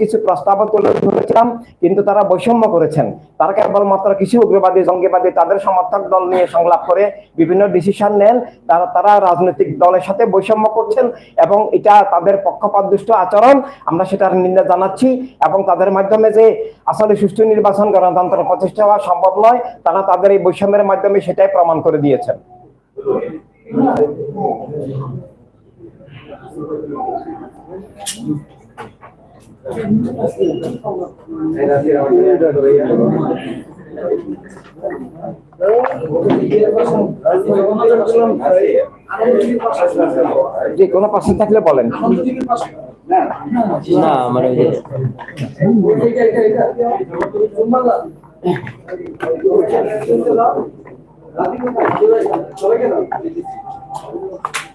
কিছু প্রস্তাব তুলে ধরেছিলাম, কিন্তু তারা বৈষম্য করেছেন। তারা কেবলমাত্র কিছু উগ্রবাদী, জঙ্গিবাদী, তাদের সমর্থক দল নিয়ে সংলাপ করে বিভিন্ন ডিসিশন নেন। তারা তারা রাজনৈতিক দলের সাথে বৈষম্য করছেন এবং এটা তাদের পক্ষপাত দুষ্ট আচরণ। আমরা সেটার নিন্দা জানাচ্ছি এবং তাদের মাধ্যমে যে আসলে সুষ্ঠু নির্বাচন, গণতন্ত্র প্রতিষ্ঠা হওয়া সম্ভব নয়, তারা তাদের এই বৈষম্যের মাধ্যমে সেটাই প্রমাণ করে দিয়েছেন। যে কোনো প্রশ্ন থাকলে বলেন। না মানে ওই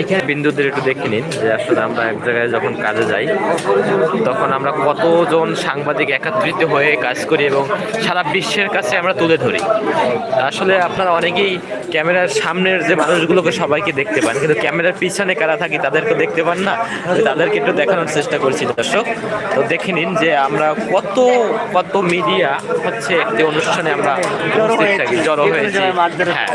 এখানে বিন্দুদের একটু দেখে নিন যে আসলে আমরা এক জায়গায় যখন কাজে যাই, তখন আমরা কতজন সাংবাদিক একত্রিত হয়ে কাজ করি এবং সারা বিশ্বের কাছে আমরা তুলে ধরি। আসলে আপনারা অনেকেই ক্যামেরার সামনের যে মানুষগুলোকে সবাইকে দেখতে পান, কিন্তু ক্যামেরার পিছনে কারা থাকি তাদেরকে দেখতে পান না? তাদেরকে একটু দেখানোর চেষ্টা করছি, দর্শক। তো দেখে নিন যে আমরা কত কত মিডিয়া হচ্ছে একটি অনুষ্ঠানে আমরা জড়ো হয়েছি। হ্যাঁ।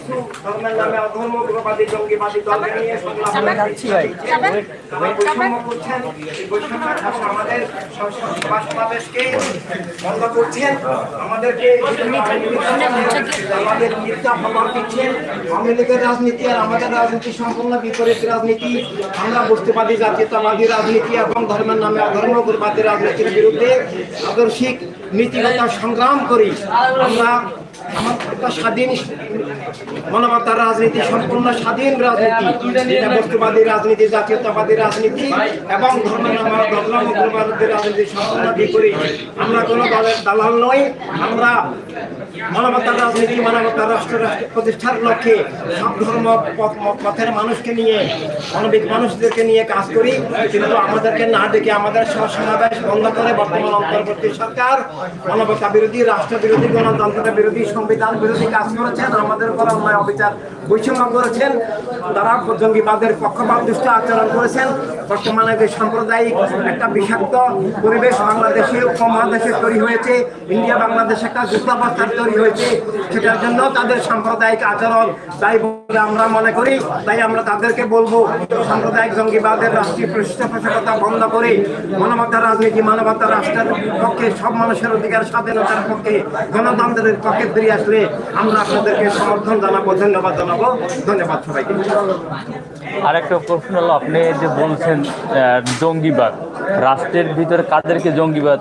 ধর্মের নামে করছেন আমাদের আমাদেরকে আমাদের রাজনীতি আর আমাদের রাজনীতি সম্পূর্ণ বিপরীত রাজনীতি আমরা বস্তুবাদী জাতীয়তাবাদী রাজনীতি এবং ধর্মের নামে অধর্ম উগ্রবাদী রাজনীতির বিরুদ্ধে আদর্শিক নীতিগত সংগ্রাম করি আমার একটা স্বাধীন মানবতার রাজনীতি, সম্পূর্ণ স্বাধীন রাজনীতি, যেটা বস্তুবাদী রাজনীতি, জাতীয়তাবাদী রাজনীতি এবং ধর্মের নামে ধর্ম উগ্রবাদী রাজনীতি সম্পূর্ণ বিপরীত। আমরা কোনো দলের দালাল নই, আমরা মানবতার রাজনীতি, মানবতার রাষ্ট্র প্রতিষ্ঠার লক্ষ্যে সব ধর্ম, পথ- পথের মানুষকে নিয়ে, মানবিক মানুষদেরকে নিয়ে কাজ করি। কিন্তু আমাদেরকে না ডেকে আমাদের সমাবেশ বন্ধ করে বর্তমান অন্তর্বর্তী সরকার, মানবতা বিরোধী, রাষ্ট্র বিরোধী, গণতন্ত্র বিরোধী, সংবিধান বিরোধী কাজ করেছেন, আমাদের উপর অন্যায় অবিচার বৈষম্য করেছেন, তারা জঙ্গিবাদের পক্ষপাত দুষ্ট আচরণ করেছেন। বর্তমানে যে সাম্প্রদায়িক একটা বিষাক্ত পরিবেশ বাংলাদেশে উপমহাদেশে তৈরি হয়েছে, ইন্ডিয়া বাংলাদেশ একটা যুদ্ধাবস্থার তৈরি হয়েছে, সেটার জন্য তাদের সাম্প্রদায়িক আচরণ তাই বলে আমরা মনে করি, তাই আমরা তাদেরকে বলব, সাম্প্রদায়িক জঙ্গিবাদের রাষ্ট্রীয় পৃষ্ঠপোষকতা বন্ধ করে মানবতার রাজনীতি মানবতার রাষ্ট্রের পক্ষে, সব মানুষের অধিকার, স্বাধীনতার পক্ষে, গণতন্ত্রের পক্ষে ফিরে আসলে আমরা আপনাদেরকে সমর্থন জানাব ধন্যবাদ জানাব। ধন্যবাদ সবাইকে। আরেকটা প্রশ্ন হলো আপনি যে বলছেন জঙ্গিবাদ রাষ্ট্রের ভিতরে কাদেরকে জঙ্গিবাদ?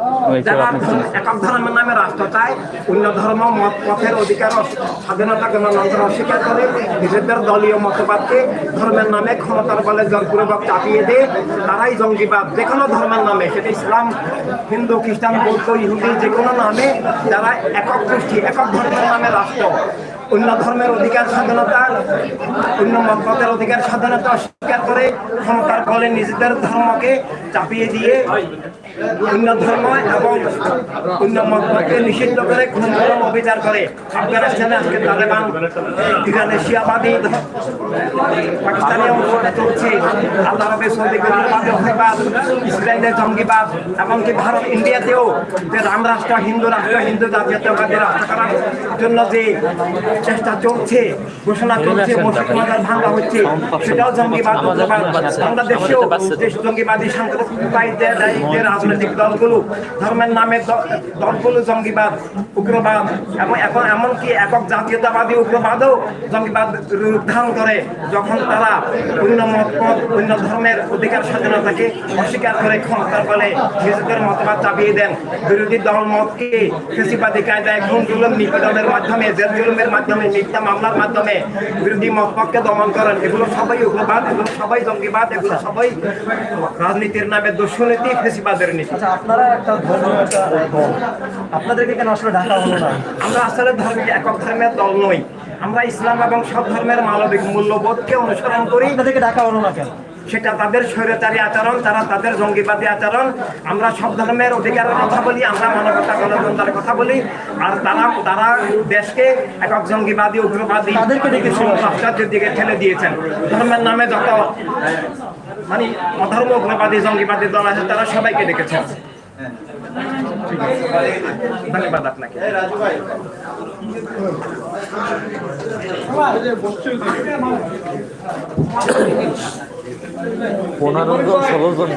একক ধর্মের নামে রাষ্ট্র চায় অন্য ধর্ম মত পথের অধিকার স্বাধীনতা গণতন্ত্র অস্বীকার করে নিজেদের দলীয় মতবাদকে ধর্মের নামে ক্ষমতার বলে জোরপূর্বক চাপিয়ে দেয় তারাই জঙ্গিবাদ যে কোনো ধর্মের নামে সেটা ইসলাম হিন্দু খ্রিস্টান বৌদ্ধ ইহুদি যে কোনো নামে যারা একক গোষ্ঠী একক ধর্মের নামে রাষ্ট্র অন্য ধর্মের অধিকার স্বাধীনতা, অন্য মতপথের অধিকার স্বাধীনতা অস্বীকার করে ক্ষমতার ফলে নিজেদের ধর্মকে চাপিয়ে দিয়ে অন্য ধর্ম এবং অন্য মতপথকে নিষিদ্ধ করে খুন গরম অবিচার করে আফগানিস্তানে আজকে তালেবান ইরানে শিয়াবাদী পাকিস্তানে অংশটা চলছে আল্লাহ রবে সৌদি হইবাদ ইসরায়েলের জঙ্গিবাদ, এমনকি ভারত, ইন্ডিয়াতেও যে রাম রাষ্ট্র হিন্দু রাষ্ট্র, হিন্দু জাতীয়তাবাদী রাষ্ট্র করার জন্য যে চেষ্টা চলছে, ঘোষণা চলছে মুসলমানদের ভাঙ্গা হচ্ছে, সেটাও জঙ্গিবাদ। বাংলাদেশেও যে জঙ্গিবাদী সাম্প্রদায়িকদের যে রাজনৈতিক দলগুলো ধর্মের নামে দলগুলো জঙ্গিবাদ উগ্রবাদ এবং এখন এমনকি একক জাতীয়তাবাদী উগ্রবাদও জঙ্গিবাদ রূপ ধারণ করে যখন তারা অন্য মত মত, অন্য ধর্মের অধিকার স্বাধীনতাকে অস্বীকার করে ক্ষমতার বলে নিজেদের মতবাদ চাপিয়ে দেন। বিরোধী দল মতকে ফেসিবাদী কায়দায় খুন জুলুম নিপীড়নের মাধ্যমে জেল জুলুমের মাধ্যমে মিথ্যা মামলার মাধ্যমে বিরোধী মতপক্ষকে দমন করেন। এগুলো সবাই উগ্রবাদ এগুলো সবাই জঙ্গিবাদ এগুলো সবাই রাজনীতির নামে দুর্নীতি ফেসিবাদের আচ্ছা আপনারা একটা ধর্মীয় একটা দল আপনাদেরকে কেন আসলে ডাকা হলো না? আমরা আসলে ধর্মে একক ধর্মের দল নই। আমরা ইসলাম এবং সব ধর্মের মানবিক মূল্যবোধকে অনুসরণ করি। আপনাদেরকে ডাকা হলো না কেন? সেটা তাদের স্বৈরাচারী আচরণ তারা তাদের জঙ্গিবাদী আচরণ। আমরা সব ধর্মের অধিকারের কথা বলি আমরা মানবতা গণতন্ত্রের কথা বলি। আর তারা তারা দেশকে একক জঙ্গিবাদী উগ্রবাদী তাদেরকে দিকে ঠেলে দিয়েছেন। ধর্মের নামে যত মানে অধর্ম উগ্রবাদী জঙ্গিবাদী দল আছে, তারা সবাইকে ডেকেছেন ধন্যবাদ আপনাকে। পনেরো জন, ষোলো জন